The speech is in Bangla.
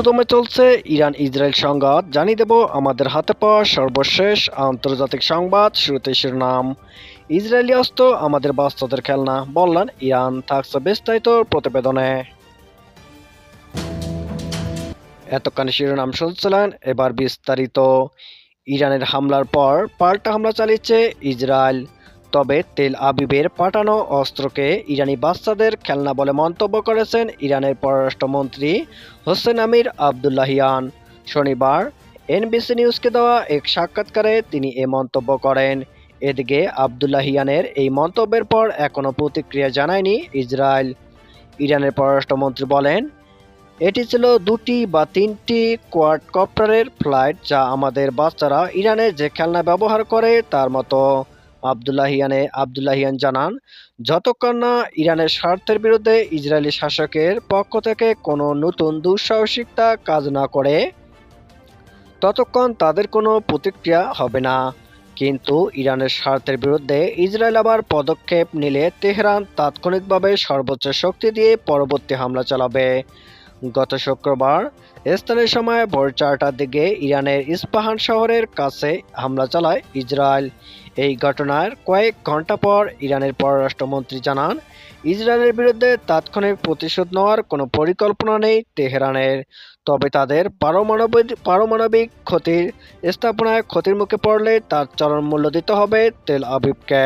পুরোদমে চলছে ইরান ইসরায়েল সংঘাত। জানিয়ে দেব আমাদের হাতে পাওয়া সর্বশেষ আন্তর্জাতিক সংবাদ শুরুতে শিরোনাম। ইসরায়েলি অস্ত্র আমাদের বাস্তবের খেলনা। বললেন, ইরান থাকছে বিস্তারিত প্রতিবেদনে। এতক্ষণ শিরোনাম শুনছিলেন, এবার বিস্তারিত। ইরানের হামলার পর পাল্টা হামলা চালিয়েছে ইসরায়েল। তবে তেল আবিবের পাঠানো অস্ত্রকে ইরানি বাচ্চাদের খেলনা বলে মন্তব্য করেছেন ইরানের পররাষ্ট্রমন্ত্রী হোসেন আমির আবদুল্লাহিয়ান। শনিবার এনবিসি নিউজকে দেওয়া এক সাক্ষাৎকারে তিনি এ মন্তব্য করেন। এদিকে আবদুল্লাহিয়ানের এই মন্তব্যের পর এখনও প্রতিক্রিয়া জানায়নি ইসরায়েল। ইরানের পররাষ্ট্রমন্ত্রী বলেন, এটি ছিল দুটি বা তিনটি কোয়াডকপ্টারের ফ্লাইট যা আমাদের বাচ্চারা ইরানে যে খেলনা ব্যবহার করে তার মতো। আবদুল্লাহিয়ানে আবদুল্লাহিয়ান জানান, যতক্ষণ না ইরানের স্বার্থের বিরুদ্ধে ইসরায়েলি শাসকের পক্ষ থেকে কোনো নতুন দুঃসাহসিকতা কাজ না করে, ততক্ষণ তাদের কোনো প্রতিক্রিয়া হবে না। কিন্তু ইরানের স্বার্থের বিরুদ্ধে ইসরায়েল আবার পদক্ষেপ নিলে তেহরান তাৎক্ষণিকভাবে সর্বোচ্চ শক্তি দিয়ে পরবর্তী হামলা চালাবে। গত শুক্রবার স্থানীয় সময় ভোর চারটার দিকে ইরানের ইস্পাহান শহরের কাছে হামলা চালায় ইসরায়েল। এই ঘটনার কয়েক ঘণ্টা পর ইরানের পররাষ্ট্রমন্ত্রী জানান, ইসরায়েলের বিরুদ্ধে তাৎক্ষণিক প্রতিশোধ নেওয়ার কোনো পরিকল্পনা নেই তেহরানের, তবে তাদের পারমাণবিক পারমাণবিক ক্ষতির স্থাপনায় ক্ষতির মুখে পড়লে তার চরম মূল্য দিতে হবে তেল আবিবকে।